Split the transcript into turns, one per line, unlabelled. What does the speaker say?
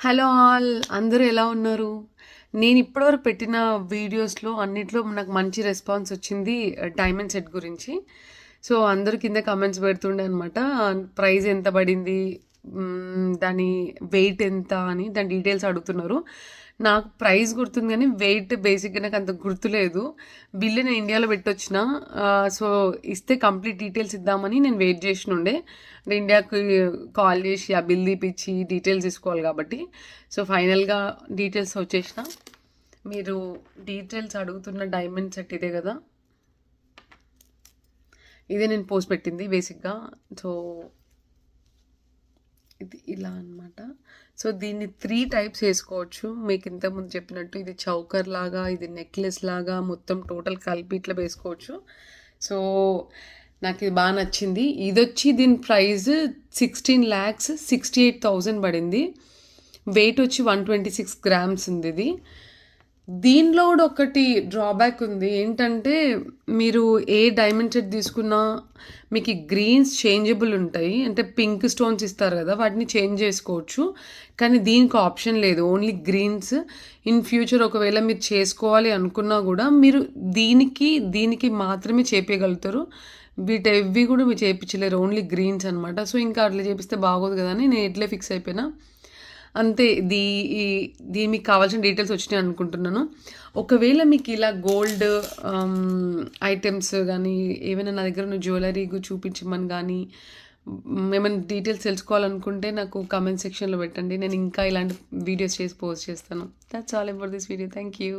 Hello all అందరూ ఎలా ఉన్నారు? నేను ఇప్పటివరకు పెట్టిన వీడియోస్లో అన్నిట్లో నాకు మంచి రెస్పాన్స్ వచ్చింది డైమండ్ సెట్ గురించి. సో అందరు కింద కమెంట్స్ పెడుతుండే అనమాట ప్రైస్ ఎంత పడింది దాని వెయిట్ ఎంత అని దాని డీటెయిల్స్ అడుగుతున్నారు. నాకు ప్రైస్ గుర్తుంది కానీ వెయిట్ బేసిక్గా నాకు అంత గుర్తులేదు. బిల్లు నేను ఇండియాలో పెట్టొచ్చిన సో ఇస్తే కంప్లీట్ డీటెయిల్స్ ఇద్దామని నేను వెయిట్ చేసిన ఉండే. అంటే ఇండియాకి కాల్ చేసి ఆ బిల్ తీపిచ్చి డీటెయిల్స్ తీసుకోవాలి కాబట్టి. సో ఫైనల్గా డీటెయిల్స్ వచ్చేసిన. మీరు డీటెయిల్స్ అడుగుతున్న డైమండ్ సెట్ ఇదే కదా. ఇదే నేను పోస్ట్ పెట్టింది బేసిక్గా సో ఇది ఇలా అన్నమాట. సో దీన్ని త్రీ టైప్స్ వేసుకోవచ్చు. మీకు ఇంతకుముందు చెప్పినట్టు ఇది చౌకర్ లాగా ఇది నెక్లెస్ లాగా మొత్తం టోటల్ కలిపి ఇట్లా వేసుకోవచ్చు. సో నాకు ఇది బాగా నచ్చింది. ఇది వచ్చి దీని price sixteen lakhs sixty eight thousand పడింది. వెయిట్ వచ్చి వన్ ట్వంటీ సిక్స్ గ్రామ్స్ ఉంది ఇది. దీనిలో కూడా ఒకటి డ్రాబ్యాక్ ఉంది. ఏంటంటే మీరు ఏ డైమండ్ సెట్ తీసుకున్నా మీకు గ్రీన్స్ చేంజబుల్ ఉంటాయి. అంటే పింక్ స్టోన్స్ ఇస్తారు కదా వాటిని చేంజ్ చేసుకోవచ్చు. కానీ దీనికి ఆప్షన్ లేదు. ఓన్లీ గ్రీన్స్ ఇన్ ఫ్యూచర్ ఒకవేళ మీరు చేసుకోవాలి అనుకున్నా కూడా మీరు దీనికి దీనికి మాత్రమే చేపించగలుగుతారు వీటి ఎవ్వి కూడా మీరు చేయించలేరు ఓన్లీ గ్రీన్స్ అనమాట సో ఇంకా అట్లా చేపిస్తే బాగోదు కదా అని నేను ఎట్లే ఫిక్స్ అయిపోయినా. అంతే దీ ఈ దీ మీకు కావాల్సిన డీటెయిల్స్ వచ్చినాయి అనుకుంటున్నాను. ఒకవేళ మీకు ఇలా గోల్డ్ ఐటమ్స్ కానీ ఏమైనా నా దగ్గర ఉన్న జ్యువెలరీ చూపించమని కానీ ఏమైనా డీటెయిల్స్ తెలుసుకోవాలనుకుంటే నాకు కామెంట్ సెక్షన్లో పెట్టండి. నేను ఇంకా ఇలాంటి వీడియోస్ చేసి పోస్ట్ చేస్తాను. That's all for this video thank you